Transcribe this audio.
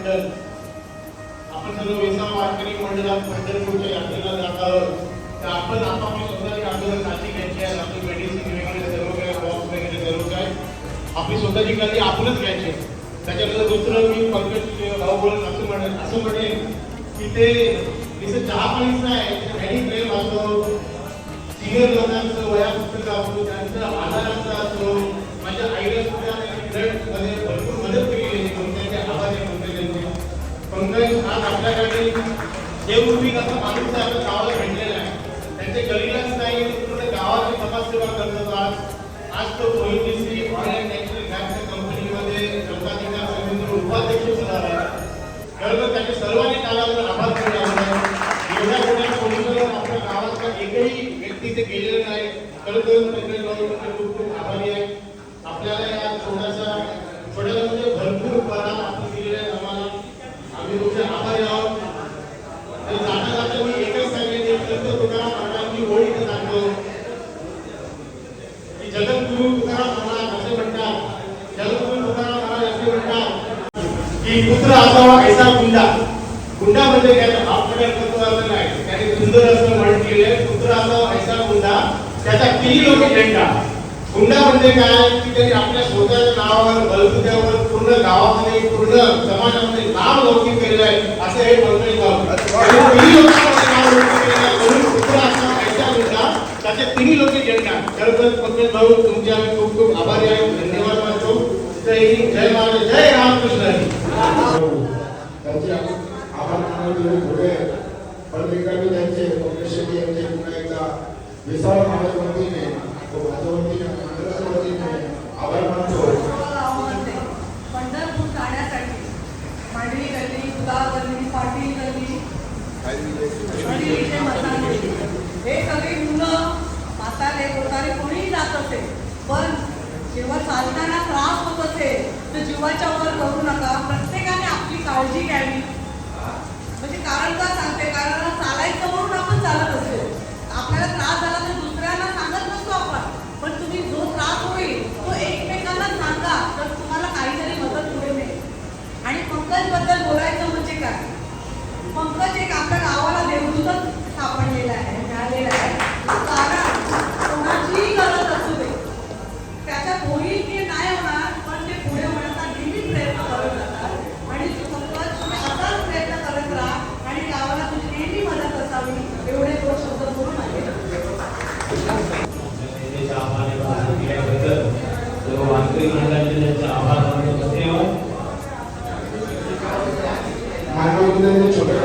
मंडळ. आपण सर्व वेसावा वारकरी मंडळात पंढरपूरच्या यात्रेला जात आहोत. तर आपण आपापली स्वतःची आपल्याला काळजी घ्यायची आहे. आपली मेडिसिन वगैरे सर्व काही बॉक्स वगैरे सर्व काय? आपली स्वतःची काळजी आपणच घ्यायची त्याच्यानंतर दुसरं मी पंकज भाऊ बोलत असं म्हणेल असं म्हणेल की ते नुसतं चहा पाणीच नाही व्हेरी प्रेम असतो सिनियर लोकांचं वया पुस्तक असतो त्यांचं आधारांचा असतो आज आपल्याकडे देवरूपी कसा माणूस आहे आपल्या गावाला भेटलेला आहे. त्यांच्या गलीलाच नाही पूर्ण गावाची समाजसेवा करतो आज. आज तो ओएनजीसी ऑइल अँड नॅचरल गॅसच्या कंपनीमध्ये लोकाधिकार समितीचे उपाध्यक्ष सुद्धा आहे. खरं तर त्याचे सर्वांनी कालावर आभार केला एवढ्या मोठ्या पोलिसांवर आपल्या गावातल्या एकही व्यक्ती ते गेलेलं नाही. खरं तर पंकज भाऊ तुमचे खूप खूप आभारी आहे आपल्याला या थोडासा छोट्याला म्हणजे भरपूर परा आपण दिलेला आहे आम्हाला आम्ही तुमचे आभारी आहोत आणि जाता जाता मी एकच सांगेन एक संत तुकाराम महाराजांची ओळी इथं सांगतो की जगद्गुरु तुकाराम महाराज असे म्हणतात. जगद्गुरु तुकाराम महाराज असे म्हणतात की पुत्र असावा ऐसा गुंडा. गुंडा म्हणजे काय? तर आपल्या असं नाही. त्याने सुंदर असं म्हण केलंय पुत्र असावा ऐसा गुंडा. त्याचा किती लोक झेंडा? गुंडा म्हणजे काय? की त्यांनी आपल्या स्वतःच्या नावावर बलबुद्यावर पूर्ण गावामध्ये पूर्ण समाजामध्ये नाव लौकिक केलेलं आहे. असं हे म्हणणं गाव तिन्ही लोकांमध्ये नाव लौकिक केलेलं आहे म्हणून पुत्र असावा ऐसा गुंडा त्याचे तिन्ही लोक झेंडा खरं तर पंकज भाऊ तुमचे आम्ही खूप खूप आभारी आहे. धन्यवाद मानतो. जय जय महाराज जय रामकृष्ण. त्यांचे आभार पुढे पण त्यांचे काँग्रेस शेट्टी यांचे पुन्हा एकदा विसाळ महाराज वतीने व माझ्या वतीने वतीने आभार मानतो. पण जेव्हा चालताना त्रास होत असेल तर जीवाच्या वर करू नका. प्रत्येकाने आपली काळजी घ्यावी. म्हणजे कारण का सांगते? कारण चालायचं म्हणून आपण चालत असेल. आपल्याला त्रास झाला तर दुसऱ्यांना सांगत नसतो आपण. पण तुम्ही जो त्रास होईल तो एकमेकांना सांगा. तर तुम्हाला काहीतरी मदत पुढे मिळेल. आणि पंकजबद्दल बोलायचं म्हणजे काय? पंकज एक आपल्या गावाला देवदूतच. सगळ्यांचे त्यांचे आभार मानतो. धन्यवाद मानव छोटे